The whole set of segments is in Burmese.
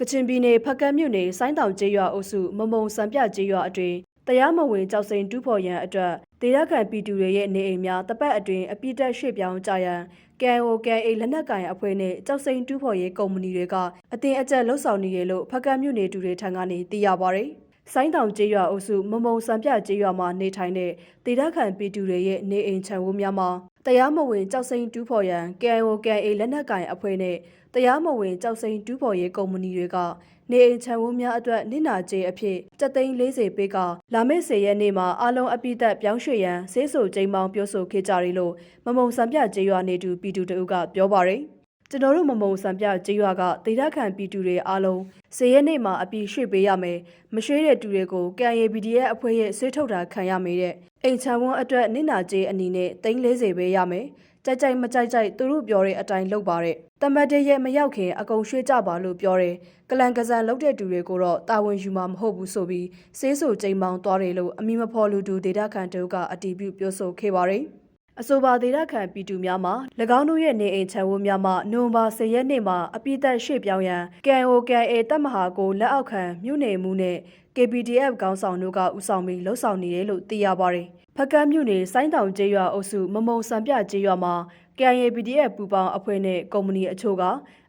ကချင်ပြည်နယ်ဖက်ကန်မြို့နယ်ဆိုင်းတောင်ကျေးရွာအုပ်စုမမုံစံပြကျေးရွာအတွင်းတရားမဝင်ကြောက်စိန်တူးဖော်ရန်အတွက်ဒေသခံပြည်သူတွေရဲ့နေအိမ်များတပတ်အတွင်းအပြစ်တက်ရွှေ့ပြောင်းကြရန် KNO KA လက်နက်ကိုင်အဖွဲ့နဲ့ကြောက်စိန်တူးဖော်ရေးကုမ္ပဏီတွေကအတင်အကျပ်လှုပ်ဆောင်နေရလို့ဖက်ကန်မြို့နယ်တူတွေထံကနေသိရပါဗျ။ ဆိုင်းတောင်ကျေးရွာအုပ်စုမမုံစံပြကျေးရွာမှာနေထိုင်တဲ့ဒေသခံပြည်သူတွေရဲ့နေအိမ်ခြံဝန်းများမှာတရားမဝင်ကြောက်စိန်တူးဖော်ရန် KNO KA လက်နက်ကိုင်အဖွဲ့နဲ့တရားမဝင်ကြောက်စိန်တူးဖော်ရေးကုမ္ပဏီတွေကနေအိမ်ခြံဝန်းများအတွက်နစ်နာကျေးအဖြစ်တက်သိန်း40ပေးကလာမယ့်10ရက်နေ့မှာအလုံးအပိသက်ပြောင်းရွှေ့ရန်ဆေးဆိုချိန်ပေါင်းပြောဆိုခဲ့ကြတယ်လို့မမုံစံပြကျေးရွာနေသူပြည်သူတအုပ်ကပြောပါရယ် ကျွန်တော်တို့မမုံစံပြကျေးရွာကဒေသခံပြည်သူတွေအားလုံး10ရက်နေ့မှာအပြည့်ရွှေ့ပေးရမယ်မရွှေ့တဲ့တူတွေကို KNABD ရဲ့အဖွဲ့ရဲ့ဆွေးထုတ်တာခံရမယ်တဲ့အိမ်ချမ်းဝန်းအတွက်နစ်နာကျေးအနေနဲ့340ပဲရမယ်ကြိုက်ကြိုက်မကြိုက်ကြိုက်သူတို့ပြောတဲ့အတိုင်းလုပ်ပါတဲ့တမတ်တရဲ့မရောက်ခင်အကုန်ရွှေ့ကြပါလို့ပြောတယ်ကလန်ကစန်လုပ်တဲ့တူတွေကိုတော့တာဝန်ယူမှာမဟုတ်ဘူးဆိုပြီးစေးဆူချိန်မောင်းသွားတယ်လို့အမိမဖော်လူတူဒေတာခန်တို့ကအတီးပြုပြောဆိုခဲ့ပါတယ် အဆိုပါဒေသခံပြည်သူများမှာ၎င်းတို့ရဲ့နေအိမ်ခြံဝန်းများမှာနိုဝင်ဘာ10ရက်နေ့မှာအပြည့်သက်ရွှေ့ပြောင်းရန် KNOKA တပ်မဟာကိုလက်အောက်ခံမြို့နယ်မှုနဲ့ KPDF ခေါင်းဆောင်တို့ကဦးဆောင်ပြီးလှုပ်ဆောင်နေတယ်လို့သိရပါတယ်။ဖကန်းမြို့နယ်စိုင်းတောင်ကျေးရွာအုပ်စုမမုံစံပြကျေးရွာမှာ KNPDF ပူပေါင်းအဖွဲ့နဲ့ကုမ္ပဏီအချို့က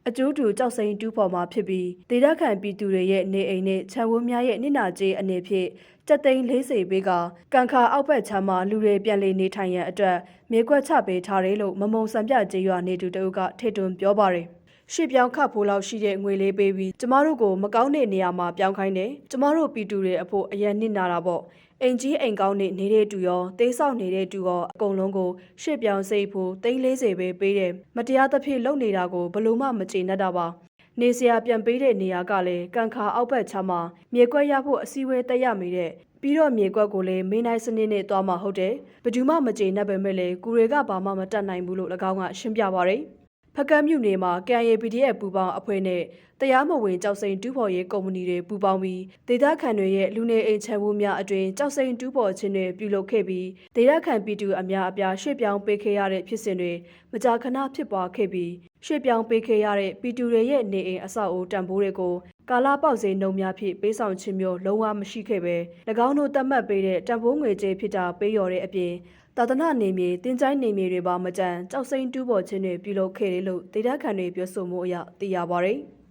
အကျိုးတူကြောက်စိန်တူးဖော်မှာဖြစ်ပြီးဒေသခံပြည်သူတွေရဲ့နေအိမ်နဲ့ခြံဝန်းများရဲ့နစ်နာကျေးအနေဖြင့်စက်သိန်း40ပေးကကန်ခါအောက်ဘက်ချမ်းမှာလူတွေပြန်လည်နေထိုင်ရန်အတွက်မြေကွက်ချပေးထားတယ်လို့မမုံစံပြကျေးရွာနေသူတအုပ်ကထိတ်တွန်းပြောပါတယ်ရှေ့ပြောင်းခတ်ဖို့လောက်ရှိတဲ့ငွေလေးပေးပြီးကျမတို့ကိုမကောင်းတဲ့နေရာမှာပြောင်းခိုင်းတယ်ကျမတို့ပြည်သူတွေအဖို့အရန်နစ်နာတာပေါ့ အိမ်ကြီးအိမ်ကောင်းနေနေတဲ့တူရောသေးဆောက်နေတဲ့တူရောအကုန်လုံးကိုရှေ့ပြောင်းစိတ်ဖို့340ပဲပေးတယ်မတရားသဖြင့်လုပ်နေတာကိုဘလို့မှမကျေနပ်တာပါနေစရာပြန်ပေးတဲ့နေရာကလည်းကန်ခါအောက်ဘက်ချမ်းမှာမြေကွက်ရဖို့အစည်းအဝေးတက်ရမိတဲ့ပြီးတော့မြေကွက်ကိုလည်းမေးနိုင်စနစ်နဲ့သွားမှာဟုတ်တယ်ဘယ်သူမှမကျေနပ်ပဲမဲ့လေကူတွေကဘာမှမတတ်နိုင်ဘူးလို့၎င်းကရှင်းပြပါရယ် ဖကန်းမြို့နယ်မှာ KNPDF ပူပေါင်းအဖွဲ့နဲ့တရားမဝင်ကြောက်စိန်တူးဖော်ရေးကုမ္ပဏီတွေပူးပေါင်းပြီးဒေသခံတွေရဲ့လူနေအိမ်ချမ်းဝန်းများအတွင်ကြောက်စိန်တူးဖော်ခြင်းတွေပြုလုပ်ခဲ့ပြီးဒေသခံပြည်သူအများအပြားရွှေ့ပြောင်းပေးခဲ့ရတဲ့ဖြစ်စဉ်တွေမကြာခဏဖြစ်ပွားခဲ့ပြီးရွှေ့ပြောင်းပေးခဲ့ရတဲ့ပြည်သူတွေရဲ့နေအိမ်အဆောက်အဦတန်ဖိုးတွေကိုကာလာပေါက်စေနှုံများဖြင့်ပေးဆောင်ခြင်းမျိုးလုံးဝမရှိခဲ့ပဲ၎င်းတို့တတ်မှတ်ပေးတဲ့တန်ဖိုးငွေကြေးဖြစ်တာပေးရော်တဲ့အပြင် သာသနာနေမြေတင်ချိုင်းနေမြေတွေပါမကြမ်းကြောက်စိန်တူးပေါ်ခြင်းတွေပြုလုပ်ခဲ့တယ်လို့ဒေသခံတွေပြောဆိုမှုအရသိရပါဗျ။